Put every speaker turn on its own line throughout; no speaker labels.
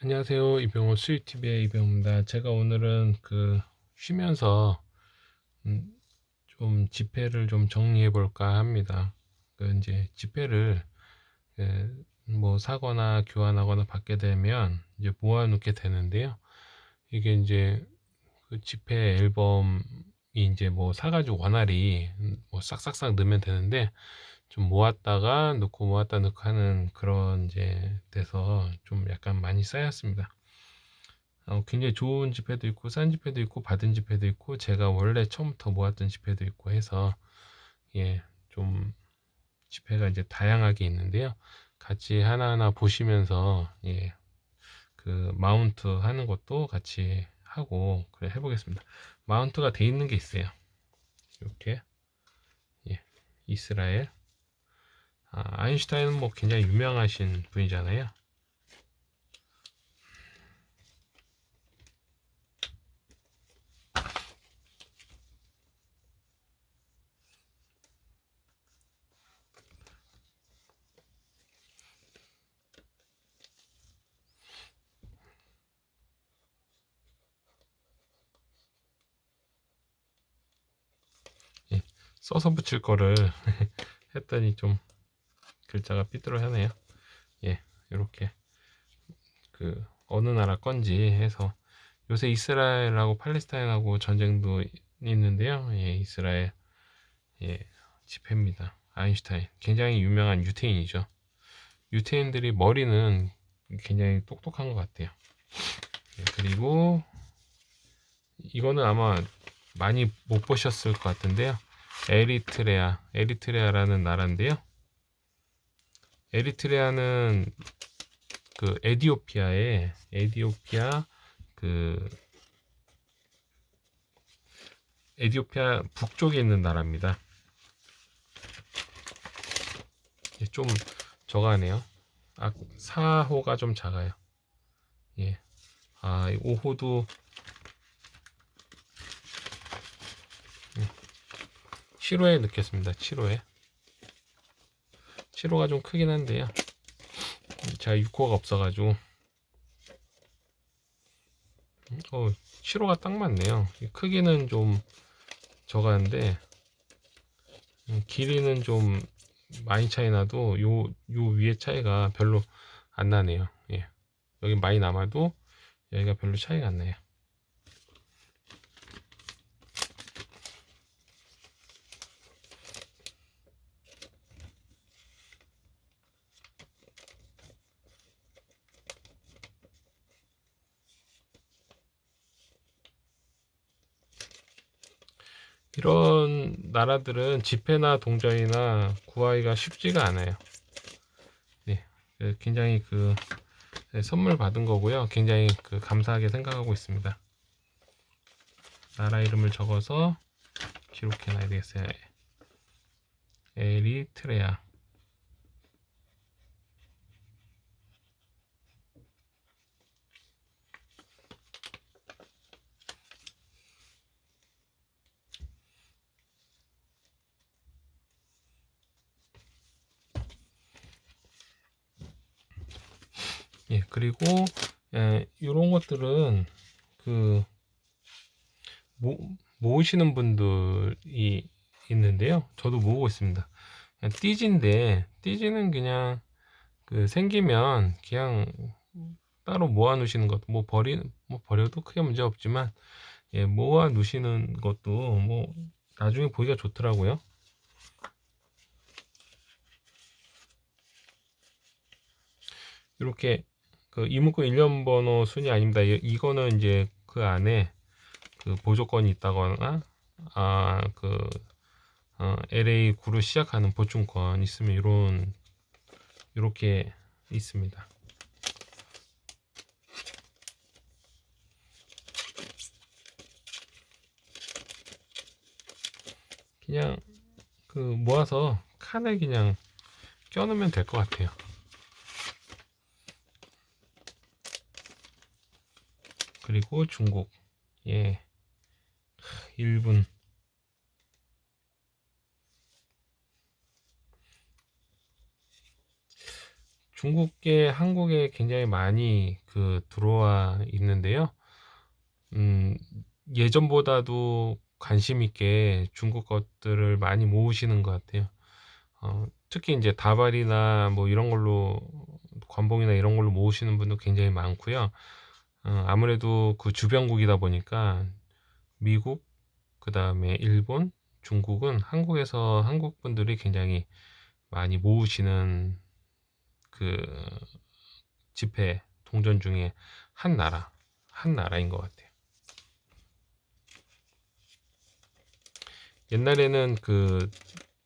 안녕하세요. 이병호 수유TV의 이병호입니다. 제가 오늘은 그 쉬면서 음, 좀 지폐를 좀 정리해 볼까 합니다. 그 이제 지폐를 예, 뭐 사거나 교환하거나 받게 되면 이제 모아 놓게 되는데요. 이게 이제 그 지폐 앨범이 이제 뭐 사가지고 원활히 뭐 싹싹싹 넣으면 되는데 좀 모았다가 넣고 모았다 넣고 하는 그런 이제 돼서 좀 약간 많이 쌓였습니다. 어, 굉장히 좋은 지폐도 있고 싼 지폐도 있고 받은 지폐도 있고 제가 원래 처음부터 모았던 지폐도 있고 해서 예, 좀 지폐가 이제 다양하게 있는데요. 같이 하나하나 보시면서 예, 그 마운트 하는 것도 같이 하고 그래 해보겠습니다. 마운트가 돼 있는 게 있어요. 이렇게 예, 이스라엘 아, 아인슈타인은 뭐 굉장히 유명하신 분이잖아요. 예, 써서 붙일 거를 했더니 좀 글자가 삐뚤어하네요. 예, 이렇게 그 어느 나라 건지 해서 요새 이스라엘하고 팔레스타인하고 전쟁도 있는데요. 예, 이스라엘 예, 집회입니다. 아인슈타인 굉장히 유명한 유태인이죠. 유태인들이 머리는 굉장히 똑똑한 것 같아요. 예, 그리고 이거는 아마 많이 못 보셨을 것 같은데요. 에리트레아, 에리트레아라는 나라인데요. 에리트레아는 그 에디오피아에 에디오피아 그 에디오피아 북쪽에 있는 나라입니다. 예, 좀 저가네요. 아, 4호가 좀 작아요. 예. 아, 5호도 7호에 넣겠습니다. 7호에. 7호가 좀 크긴 한데요. 제가 6호가 없어가지고. 어, 7호가 딱 맞네요. 크기는 좀 적었는데, 음, 길이는 좀 많이 차이 나도 요, 요 위에 차이가 별로 안 나네요. 예. 여기 많이 남아도 여기가 별로 차이가 안 나요. 이런 나라들은 지폐나 동전이나 구하기가 쉽지가 않아요. 네, 그 굉장히 그 네, 선물 받은 거고요. 굉장히 그 감사하게 생각하고 있습니다. 나라 이름을 적어서 기록해 놔야 되겠어요. 에리트레아. 예, 그리고 예, 이런 것들은 그 모, 모으시는 분들이 있는데요. 저도 모으고 있습니다. 띠지인데 띠지는 그냥 그 생기면 그냥 따로 모아 놓으시는 것도 뭐 버리 뭐 버려도 크게 문제 없지만 예, 모아 놓으시는 것도 뭐 나중에 보기가 좋더라고요. 이렇게 그 이문구 일련 번호 순이 아닙니다. 이- 이거는 이제 그 안에 그 보조건이 있다거나 아그 어, LA 구로 시작하는 보충권 있으면 이런 이렇게 있습니다. 그냥 그 모아서 칸에 그냥 껴놓으면 될 것 같아요. 그리고 중국 예 1분 중국계 한국에 굉장히 많이 그 들어와 있는데요. 음, 예전보다도 관심 있게 중국 것들을 많이 모으시는 것 같아요. 어, 특히 이제 다발이나 뭐 이런 걸로 관봉이나 이런 걸로 모으시는 분도 굉장히 많고요. 어, 아무래도 그 주변국이다 보니까 미국, 그 다음에 일본, 중국은 한국에서 한국 분들이 굉장히 많이 모으시는 그 집회 동전 중에 한 나라, 한 나라인 것 같아요. 옛날에는 그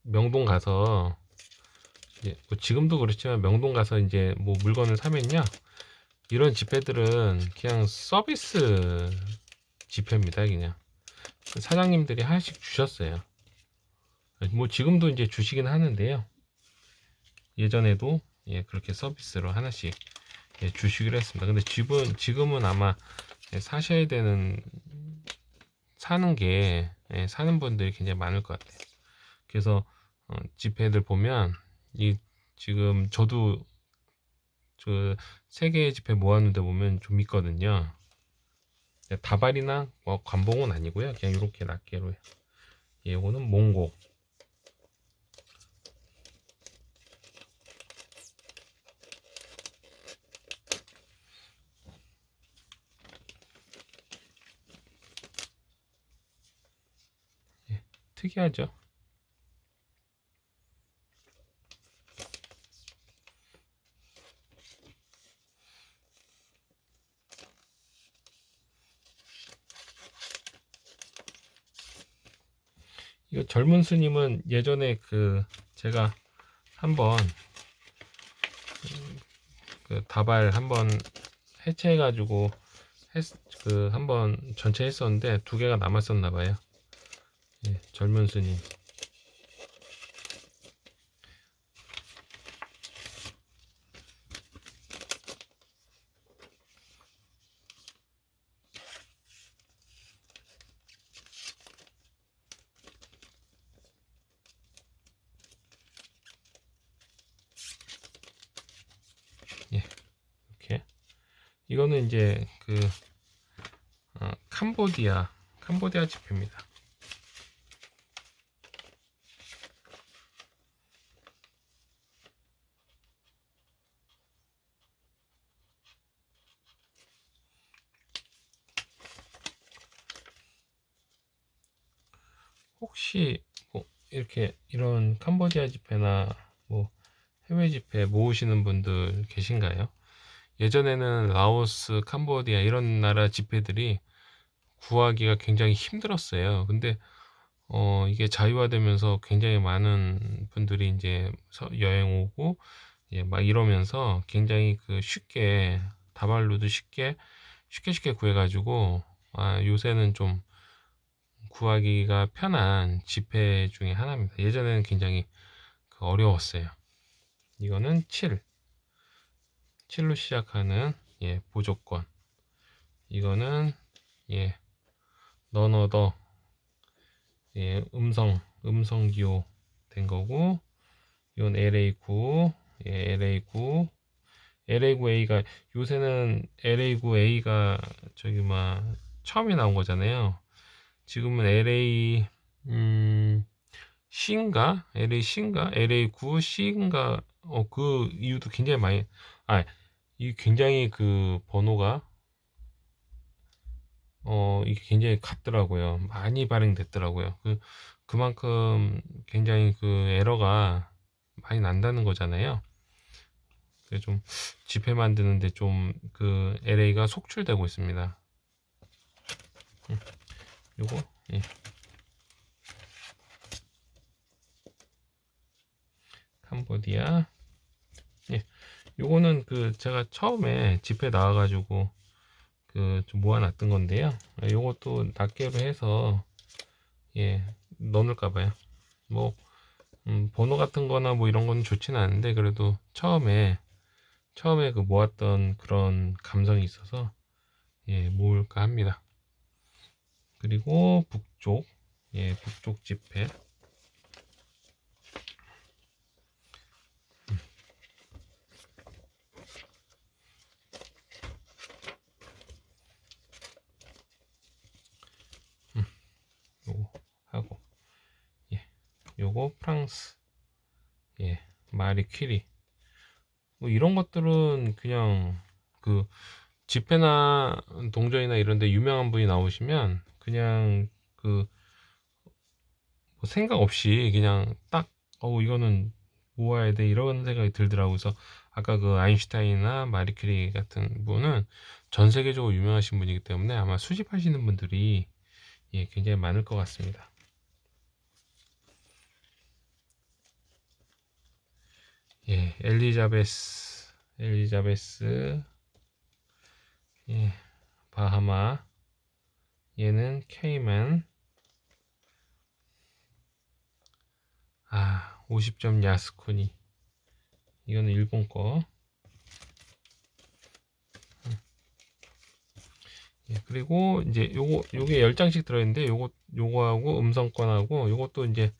명동 가서 뭐 지금도 그렇지만 명동 가서 이제 뭐 물건을 사면요 이런 집회들은 그냥 서비스 집회입니다 그냥. 사장님들이 하나씩 주셨어요. 뭐 지금도 이제 주시긴 하는데요. 예전에도 예 그렇게 서비스로 하나씩 예, 주시기로 했습니다. 근데 지금 지금은 아마 예, 사셔야 되는 사는 게 예, 사는 분들이 굉장히 많을 것 같아요. 그래서 어, 집회들 보면 이 지금 저도 그 세계 집회 모았는데 보면 좀 있거든요. 다발이나 뭐 관봉은 아니고요. 그냥 이렇게 낱개로 예, 이거는 몽고. 예, 특이하죠. 젊은 스님은 예전에 그 제가 한번 그 다발 한번 해체해 가지고 그 한번 전체 했었는데 두 개가 남았었나 봐요. 예, 젊은 스님. 이거는 이제 그 어, 캄보디아 캄보디아 지표입니다. 혹시 뭐 이렇게 이런 캄보디아 집회나 뭐 해외 집회 모으시는 분들 계신가요? 예전에는 라오스, 캄보디아 이런 나라 집회들이 구하기가 굉장히 힘들었어요. 근데 어 이게 자유화되면서 굉장히 많은 분들이 이제 여행 오고 예, 막 이러면서 굉장히 그 쉽게 다발로도 쉽게 쉽게 쉽게 구해가지고 아, 요새는 좀 구하기가 편한 집회 중에 하나입니다. 예전에는 굉장히 그 어려웠어요. 이거는 7. 7로 시작하는 예, 보조권. 이거는 예, 너너더 예, 음성 음성 기호 된 거고 이건 LA9 예, LA9 LA9A가 요새는 LA9A가 저기 막 처음에 나온 거잖아요. 지금은 LA 음 C인가 LA C인가 LA9 C인가 어 그 이유도 굉장히 많이 아 이 굉장히 그 번호가 어 이게 굉장히 같더라고요. 많이 발행됐더라고요. 그 그만큼 굉장히 그 에러가 많이 난다는 거잖아요. 그래서 좀 집회 만드는데 좀 그 LA가 속출되고 있습니다. 음, 요거 예. 캄보디아 예. 요거는 그 제가 처음에 집회 나와가지고 그 좀 모아놨던 건데요. 요것도 낱개로 해서 예 넣을까 봐요. 뭐 음, 번호 같은 거나 뭐 이런 건 좋지는 않은데 그래도 처음에 처음에 그 모았던 그런 감성이 있어서 예 모을까 합니다. 그리고 북쪽 예 북쪽 집회 하고 프랑스 예 마리 퀴리 뭐 이런 것들은 그냥 그 집회나 동전이나 이런 데 유명한 분이 나오시면 그냥 그뭐 생각 없이 그냥 딱 어우 이거는 모아야 돼 이런 생각이 들더라고요. 그래서 아까 그 아인슈타인이나 마리 퀴리 같은 분은 전 세계적으로 유명하신 분이기 때문에 아마 수집하시는 분들이 예, 굉장히 많을 것 같습니다. 예, 엘리자베스, 엘리자베스, 예, 바하마, 얘는 케이만, 아, 50점 야스쿠니. 이거는 일본 거. 음. 예, 그리고 이제 요거 요게 10장씩 들어 있는데 요거 요거하고 음성권하고 요것도 이제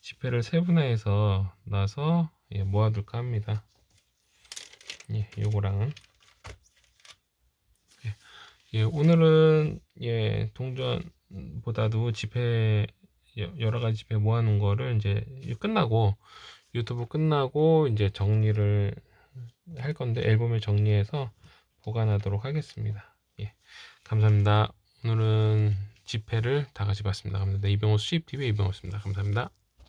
지폐를 세분화해서 놔서 예, 모아둘까 합니다. 예, 요거랑 예, 예, 오늘은 예, 동전보다도 여- 여러 가지 지폐 모아놓은 거를 이제 끝나고 유튜브 끝나고 이제 정리를 할 건데 앨범에 정리해서 보관하도록 하겠습니다. 예, 감사합니다. 오늘은 지폐를 다 같이 봤습니다. 감사합니다. 이병호 수입 TV 이병호였습니다. 감사합니다.